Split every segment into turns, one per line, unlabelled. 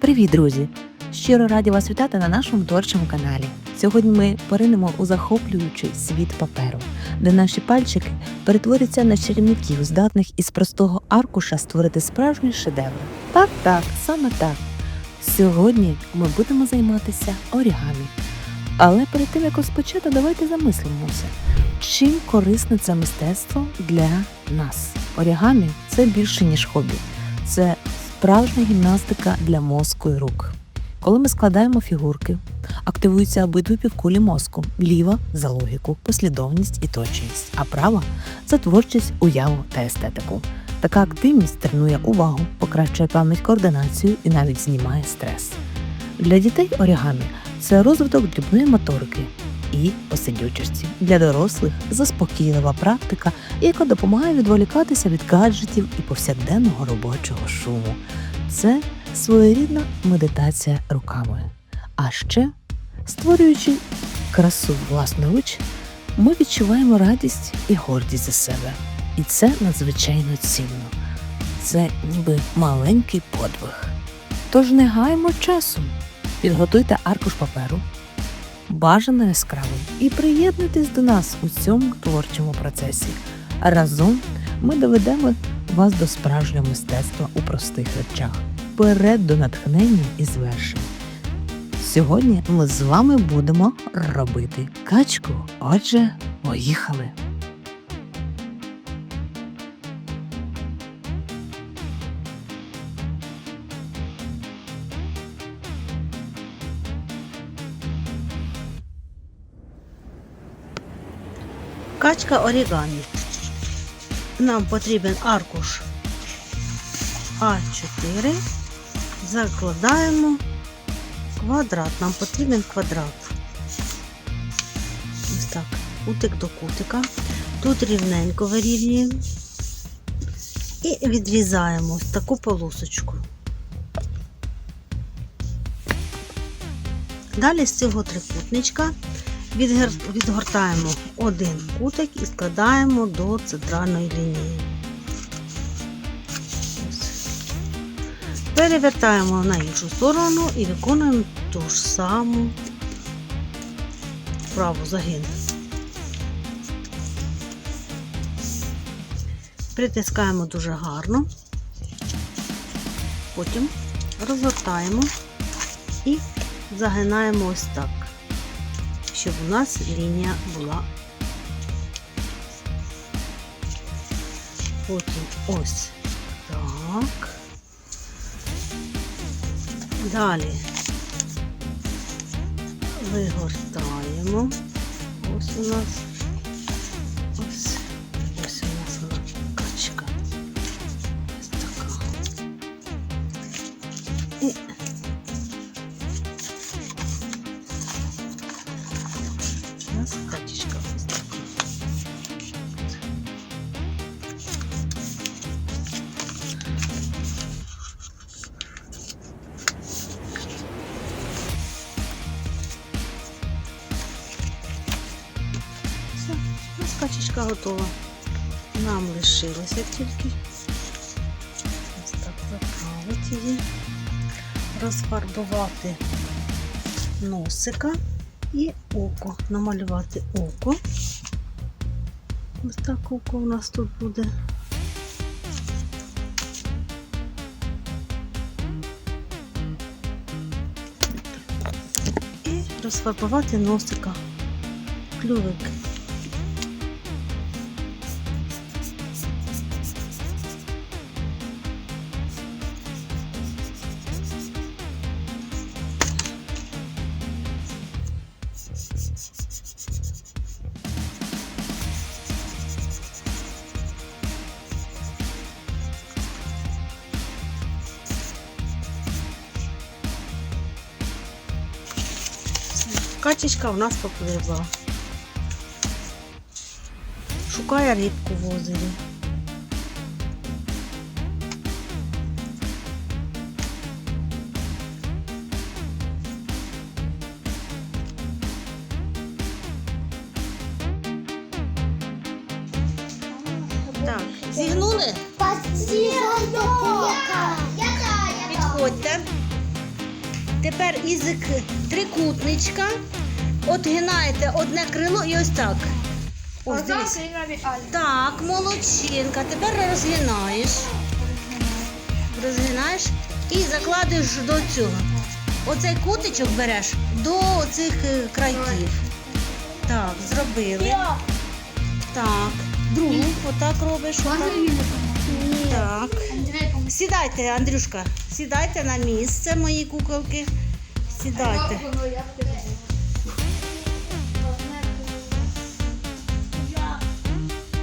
Привіт, друзі! Щиро раді вас вітати на нашому творчому каналі. Сьогодні ми поринемо у захоплюючий світ паперу, де наші пальчики перетворяться на чарівників, здатних із простого аркуша створити справжні шедеври. Так, так, саме так. Сьогодні ми будемо займатися орігамі. Але перед тим як розпочати, давайте замислимося, чим корисне це мистецтво для нас. Орігамі це більше ніж хобі, це справжня гімнастика для мозку і рук. Коли ми складаємо фігурки, активуються обидві півкулі мозку: ліва за логіку, послідовність і точність, а права за творчість, уяву та естетику. Така активність тренує увагу, покращує пам'ять координацію і навіть знімає стрес. Для дітей орігамі це розвиток дрібної моторики і посидючості. Для дорослих заспокійлива практика, яка допомагає відволікатися від гаджетів і повсякденного робочого шуму. Це своєрідна медитація руками. А ще, створюючи красу власноруч, ми відчуваємо радість і гордість за себе. І це надзвичайно цінно. Це ніби маленький подвиг. Тож не гаймо часу. Підготуйте аркуш паперу, бажано яскравий, і приєднуйтесь до нас у цьому творчому процесі. Разом ми доведемо вас до справжнього мистецтва у простих речах, вперед до натхнення і звершень. Сьогодні ми з вами будемо робити качку. Отже, поїхали!
Качка орігамі. Нам потрібен аркуш А4. Закладаємо квадрат. Нам потрібен квадрат. Ось так. Кутик до кутика. Тут рівненько вирівнюємо. І відрізаємо ось таку полосочку. Далі з цього трикутничка Відгортаємо один кутик і складаємо до центральної лінії. Перевертаємо на іншу сторону і виконуємо ту ж саму праву загин. Притискаємо дуже гарно, потім розгортаємо і загинаємо ось так щоб у нас лінія була. Потім ось так. Далі вигортаємо. Ось у нас ось, ось у нас качка. І нас готова. Нам лишилося тільки ось так заправити її, розфарбувати носика і око. Намалювати око. Ось так око у нас тут буде. І розфарбувати носика. Клювик. Качечка у нас попливла. Шукає рибку в озері. Так, зігнули? Підходьте. Тепер із трикутничка отгинаєте одне крило і ось так. Ось дивись. Так, молодчинка. Тепер розгинаєш. Розгинаєш і закладуєш до цього. Оцей кутичок береш до цих е, крайків. Так, зробили. Так. Другу отак робиш. Отак. Так. Сідайте, Андрюшка, сідайте на місце, мої куколки. Сідайте.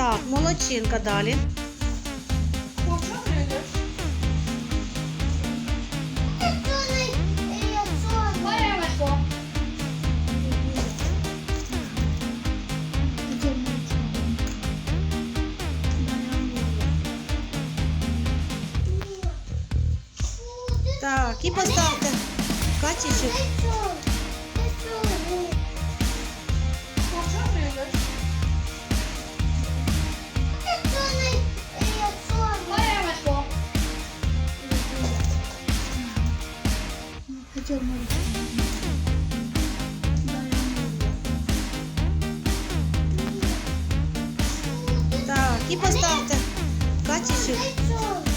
Так, молодчинка далі. Так, і поставте. Катічок. І поставте. Катічок.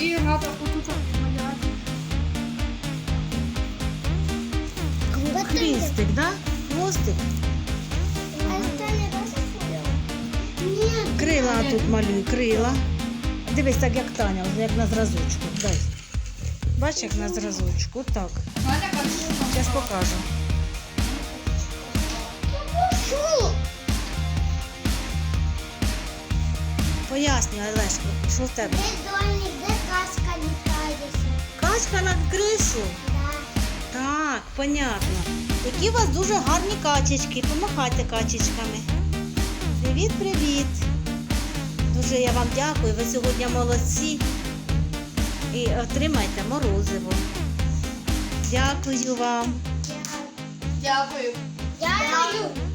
І гата отут малювати.
Хвістик, да? Хвостик. Крила тут малюй, крила. Дивись, так як Таня, як на зразочку. Дай. Бач, як на зразочку. Так. Зараз покажу. Пояснюй, Олешко, що в тебе? Качка на кришу? Так, понятно. Які у вас дуже гарні качечки. Помахайте качечками. Привіт, привіт. Дуже я вам дякую. Ви сьогодні молодці. І отримайте морозиво. Дякую вам.
Дякую.
Дякую.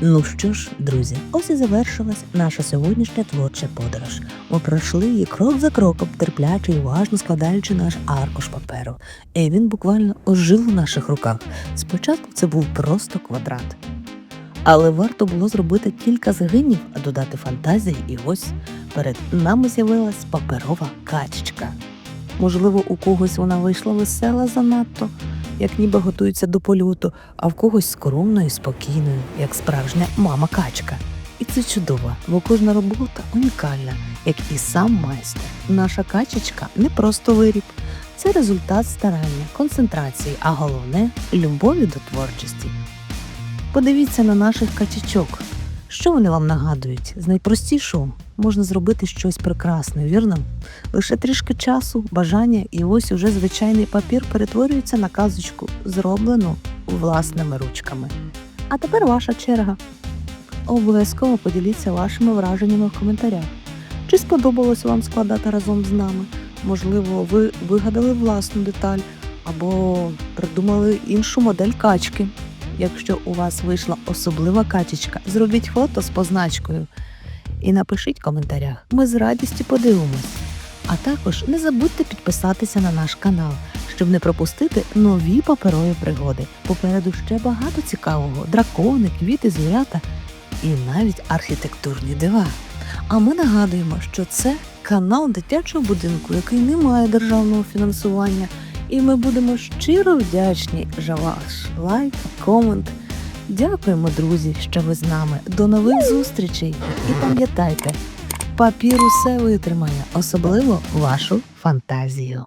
Ну що ж, друзі, ось і завершилась наша сьогоднішня творча подорож. Ми пройшли її крок за кроком, терпляче і уважно складаючи наш аркуш паперу. І він буквально ожив у наших руках. Спочатку це був просто квадрат. Але варто було зробити кілька згинів, а додати фантазії, і ось перед нами з'явилась паперова качечка. Можливо, у когось вона вийшла весела занадто, як ніби готується до польоту, а в когось скромною і спокійною, як справжня мама качка. І це чудово, бо кожна робота унікальна, як і сам майстер. Наша качечка не просто виріб, це результат старання, концентрації, а головне любові до творчості. Подивіться на наших качечок. Що вони вам нагадують? З найпростішого можна зробити щось прекрасне, вірно? Лише трішки часу, бажання, і ось уже звичайний папір перетворюється на казочку, зроблену власними ручками. А тепер ваша черга. Обов'язково поділіться вашими враженнями в коментарях. Чи сподобалось вам складати разом з нами? Можливо, ви вигадали власну деталь або придумали іншу модель качки. Якщо у вас вийшла особлива качечка, зробіть фото з позначкою і напишіть в коментарях. Ми з радістю подивимось. А також не забудьте підписатися на наш канал, щоб не пропустити нові паперові пригоди. Попереду ще багато цікавого: дракони, квіти, звірята і навіть архітектурні дива. А ми нагадуємо, що це канал дитячого будинку, який не має державного фінансування. І ми будемо щиро вдячні за ваш лайк, комент Дякуємо, друзі, що ви з нами. До нових зустрічей. І пам'ятайте, папір усе витримає, особливо вашу фантазію.